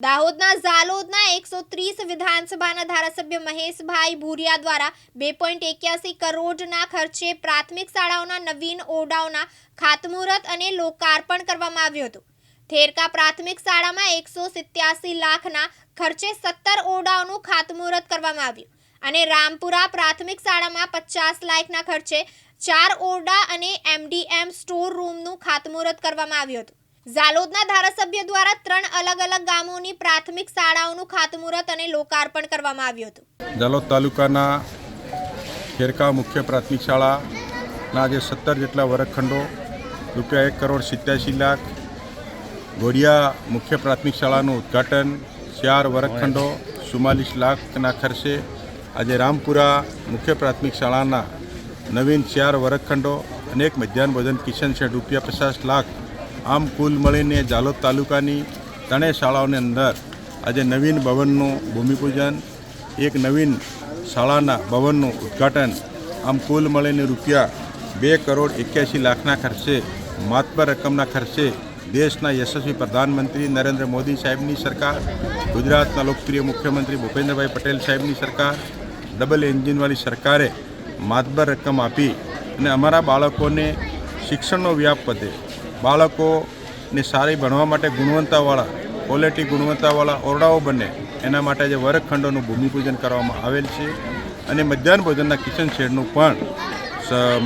દાહોદના ઝાલોદના એકસો ત્રીસ વિધાનસભાના ધારાસભ્ય મહેશભાઈ ભૂરિયા દ્વારા બે પોઈન્ટ એક્યાસી કરોડના ખર્ચે પ્રાથમિક શાળાઓના નવીન ઓરડાઓના ખાતમુહૂર્ત અને લોકાર્પણ કરવામાં આવ્યું હતું. થેરકા પ્રાથમિક શાળામાં એકસો સિત્યાસી લાખના ખર્ચે સત્તર ઓરડાઓનું ખાતમુહૂર્ત કરવામાં આવ્યું અને રામપુરા પ્રાથમિક શાળામાં પચાસ લાખના ખર્ચે ચાર ઓરડા અને એમડીએમ સ્ટોર રૂમનું ખાતમુહૂર્ત કરવામાં આવ્યું હતું. ઝાલોદના ધારાસભ્ય દ્વારા ત્રણ અલગ અલગ ગામોની પ્રાથમિક શાળાઓનું ખાતમુહૂર્ત અને લોકાર્પણ કરવામાં આવ્યું હતું. જાલોદ તાલુકાના ખેરકા મુખ્ય પ્રાથમિક શાળાના જે સત્તર જેટલા વર્ગખંડો, રૂપિયા એક કરોડ સિત્યાસી લાખ, ગોડિયા મુખ્ય પ્રાથમિક શાળાનું ઉદ્ઘાટન, ચાર વર્ગખંડો, ચુમ્માલીસ લાખના ખર્ચે આજે રામપુરા મુખ્ય પ્રાથમિક શાળાના નવીન ચાર વર્ગખંડો અને એક મધ્યાહન ભોજન કિચન છે રૂપિયા પચાસ લાખ આમ કુલ મળીને જાલોદ તાલુકાની ત્રણેય શાળાઓની અંદર આજે નવીન ભવનનું ભૂમિપૂજન, એક નવીન શાળાના ભવનનું ઉદ્ઘાટન, આમ કુલ મળીને રૂપિયા બે કરોડ એક્યાસી લાખના ખર્ચે માતબર રકમના ખર્ચે દેશના યશસ્વી પ્રધાનમંત્રી નરેન્દ્ર મોદી સાહેબની સરકાર, ગુજરાતના લોકપ્રિય મુખ્યમંત્રી ભૂપેન્દ્રભાઈ પટેલ સાહેબની સરકાર, ડબલ એન્જિનવાળી સરકારે માતબર રકમ આપી અને અમારા બાળકોને શિક્ષણનો વ્યાપ વધે. બાળકોને સારી ભણવા માટે ગુણવત્તાવાળા ક્વોલિટી ગુણવત્તાવાળા ઓરડાઓ બને, એના માટે જે વર્ગખંડોનું ભૂમિપૂજન કરવામાં આવેલ છે. અને મધ્યાહન ભોજનના કિચન શેડનું પણ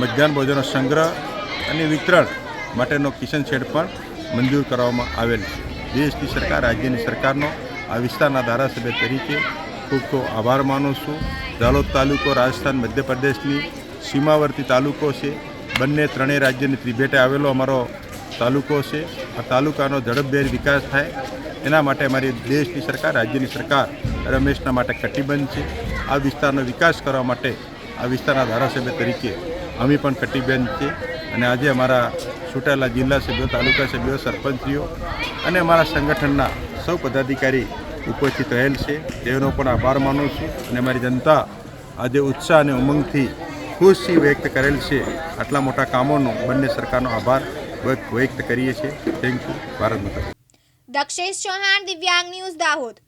મધ્યાહન ભોજનનો સંગ્રહ અને વિતરણ માટેનો કિચન શેડ પણ મંજૂર કરવામાં આવેલ છે. દેશની સરકાર, રાજ્યની સરકારનો આ વિસ્તારના ધારાસભ્ય તરીકે ખૂબ ખૂબ આભાર માનું છું. દાલોદ તાલુકો, રાજસ્થાન, મધ્યપ્રદેશની સીમાવર્તી તાલુકો છે. બંને ત્રણેય રાજ્યની ત્રિભેટે આવેલો અમારો તાલુકો છે. આ તાલુકાનો ઝડપભેર વિકાસ થાય. એના માટે અમારી દેશની સરકાર, રાજ્યની સરકાર રમેશના માટે કટિબદ્ધ છે. આ વિસ્તારનો વિકાસ કરવા માટે આ વિસ્તારના ધારાસભ્ય તરીકે અમે પણ કટિબદ્ધ છે. અને આજે અમારા છૂટાયેલા જિલ્લા સભ્યો, તાલુકા સભ્યો, સરપંચીઓ અને અમારા સંગઠનના સૌ પદાધિકારી ઉપસ્થિત રહેલ છે. તેનો પણ આભાર માનું છું અને અમારી જનતા આજે ઉત્સાહ અને ઉમંગથી ખુશી વ્યક્ત કરેલ છે. આટલા મોટા કામોનો બંને સરકારનો આભાર. વ્યક્ત કરીએ છીએ. થેન્ક યુ ભારત માતા દક્ષેશ ચૌહાણ દિવ્યાંગ ન્યૂઝ દાહોદ.